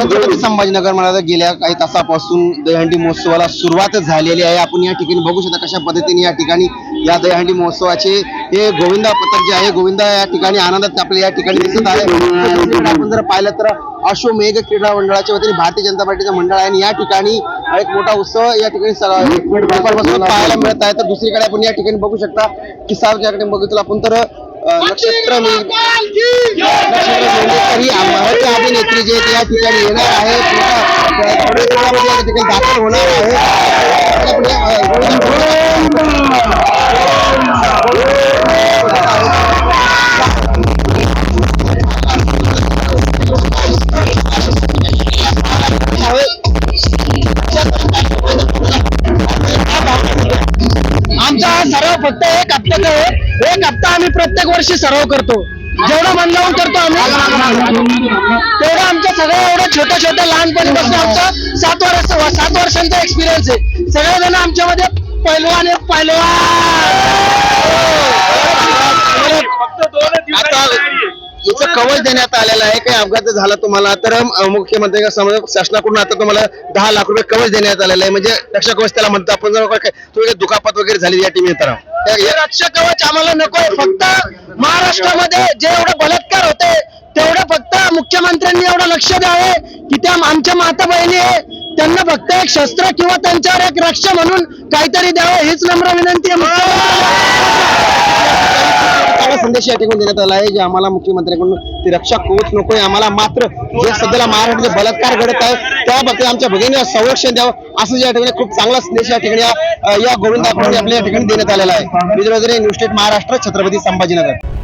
छत्रपती संभाजीनगर मला गेल्या काही तासापासून दहीहंडी महोत्सवाला सुरुवात झालेली आहे. आपण या ठिकाणी बघू शकता कशा पद्धतीने या ठिकाणी या दहीहंडी महोत्सवाचे हे गोविंदा पथक जे आहे गोविंदा या ठिकाणी आनंदात आपल्या या ठिकाणी दिसत आहे. आपण जर पाहिलं तर अश्वमेघ क्रीडा मंडळाच्या वतीने भारतीय जनता पार्टीचं मंडळ आहे आणि या ठिकाणी एक मोठा उत्सव या ठिकाणी पाहायला मिळत आहे. तर दुसरीकडे आपण या ठिकाणी बघू शकता. की सार्वजनिक या ठिकाणी बघितलं आपण तर नक्षत्र मे- नक्षत्र मराठी अभिनेत्री जे या ठिकाणी येणार आहेत थोड्या वेळामध्ये या ठिकाणी दाखल होणार आहे. आमचा हा सराव फक्त एक हप्त्याचा आहे. एक हप्ता आम्ही प्रत्येक वर्षी सराव करतो. जेवढं मन लावून करतो आम्ही तेवढं आमच्या सगळ्या एवढं छोट्या छोट्या लहानपणीपासून आमचा सात वर्ष सात वर्षांचा एक्सपिरियन्स आहे. सगळेजण आमच्यामध्ये पैलवान आता याचं कवच देण्यात आलेलं आहे काही अपघात झाला तुम्हाला तर मुख्यमंत्री समोर शासनाकडून आता तुम्हाला दहा लाख रुपये कवच देण्यात आलेलं आहे. म्हणजे रक्षा कवच त्याला म्हणतो आपण जर थोडी दुखापत पैलवान वगैरे झाली या टीम तर. हे रक्ष कवच आम्हाला नकोय फक्त महाराष्ट्रामध्ये जे एवढे बलात्कार होते तेवढं फक्त मुख्यमंत्र्यांनी एवढं लक्ष द्यावे की त्या आमच्या माता बहिणी आहे. त्यांना फक्त एक शस्त्र किंवा त्यांच्यावर एक रक्षा म्हणून काहीतरी द्यावं हीच नम्र विनंती आहे. संदेश या ठिकाणी देण्यात आला आहे जे आम्हाला मुख्यमंत्र्यांकडून ती रक्षा कवच नकोय आम्हाला मात्र जे सध्याला महाराष्ट्र बलात्कार घडत आहे त्या बाबतीत आमच्या भगिनीला संरक्षण द्यावं असं या ठिकाणी खूप चांगला संदेश या ठिकाणी या- गोविंदा आपल्या या ठिकाणी देण्यात आलेला आहे. विजय वगैरे न्यूज स्टेट महाराष्ट्र छत्रपती संभाजीनगर.